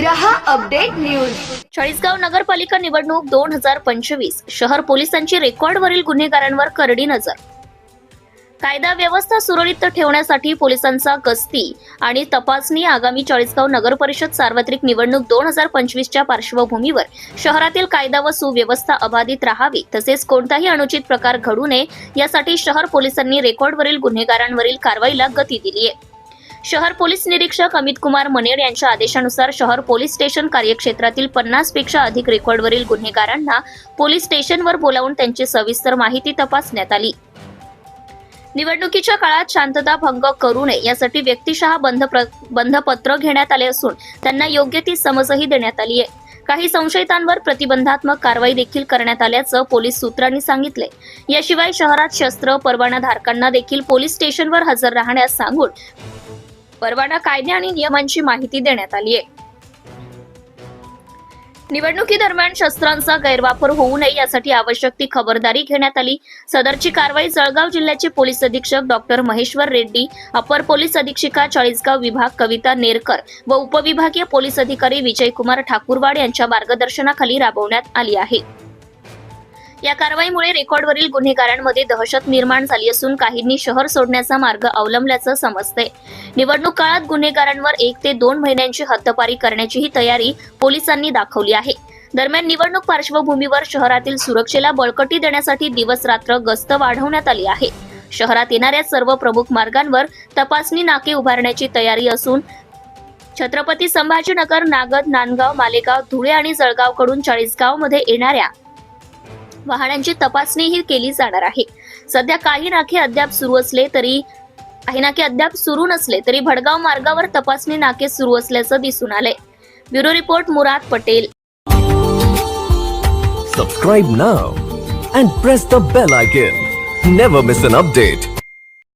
रहा update news. Chalisgaon नगरपालिका निवडणूक दोन हजार पंचवीस. शहर पोलिसांची रेकॉर्डवरील गुन्हेगारांवर करडी नजर. कायदा व्यवस्था सुरळीत ठेवण्यासाठी पोलिसांचा गस्ती आणि तपासणी आगामी चाळीसगाव नगर परिषद सार्वत्रिक निवडणूक दोन हजार पंचवीसच्या पार्श्वभूमीवर. शहरातील कायदा व सुव्यवस्था अबाधित राहावी तसेच कोणताही अनुचित प्रकार घडू नये यासाठी शहर पोलिसांनी रेकॉर्डवरील गुन्हेगारांवरील कारवाईला गती दिली आहे शहर पोलीस निरीक्षक अमित कुमार मनेर यांच्या आदेशानुसार शहर पोलीस स्टेशन कार्यक्षेत्रातील पन्नासपेक्षा अधिक रेकॉर्डवरील गुन्हेगारांना पोलीस स्टेशनवर बोलावून त्यांची सविस्तर माहिती तपासण्यात आली. निवडणुकीच्या काळात शांतता भंग करू नये यासाठी व्यक्तिशः बंध बंधपत्र घेण्यात आले असून त्यांना योग्य ती समजही देण्यात आली आहे. काही संशयितांवर प्रतिबंधात्मक कारवाई देखील करण्यात आल्याचं पोलीस सूत्रांनी सांगितले. याशिवाय शहरात शस्त्र परवाना धारकांना देखील पोलीस स्टेशनवर हजर राहण्यास सांगून परवाना कायदे आणि नियमांची माहिती देण्यात आली आहे. निवडणुकीदरम्यान शस्त्रांचा गैरवापर होऊ नये यासाठी आवश्यक ती खबरदारी घेण्यात आली. सदरची कारवाई जळगाव जिल्ह्याचे पोलीस अधीक्षक डॉक्टर महेश्वर रेड्डी अपर पोलीस अधीक्षिका चाळीसगाव विभाग कविता नेरकर व उपविभागीय पोलीस अधिकारी विजयकुमार ठाकूरवाड यांच्या मार्गदर्शनाखाली राबवण्यात आली आहे. या कारवाईमुळे रेकॉर्डवरील गुन्हेगारांमध्ये दहशत निर्माण झाली असून काहींनी शहर सोडण्याचा मार्ग अवलंबल्याचं समजतंय. निवडणूक काळात गुन्हेगारांवर एक ते दोन महिन्यांची हद्दपारी करण्याचीही तयारी पोलिसांनी दाखवली आहे. दरम्यान निवडणूक पार्श्वभूमीवर शहरातील सुरक्षेला बळकटी देण्यासाठी दिवस रात्र गस्त वाढवण्यात आली आहे. शहरात येणाऱ्या सर्व प्रमुख मार्गांवर तपासणी नाके उभारण्याची तयारी असून छत्रपती संभाजीनगर नागद नांदगाव मालेगाव धुळे आणि जळगावकडून चाळीसगावमध्ये येणाऱ्या वाहनांची तपासणीही केली जाणार आहे. सध्या काही नाके अद्याप सुरू असले तरी काही नाके अद्याप सुरू नसले तरी भडगाव मार्गावर तपासणी नाके सुरू असल्याचं दिसून आलंय. Bureau report Murad Patel. Subscribe now and press the bell icon never miss an update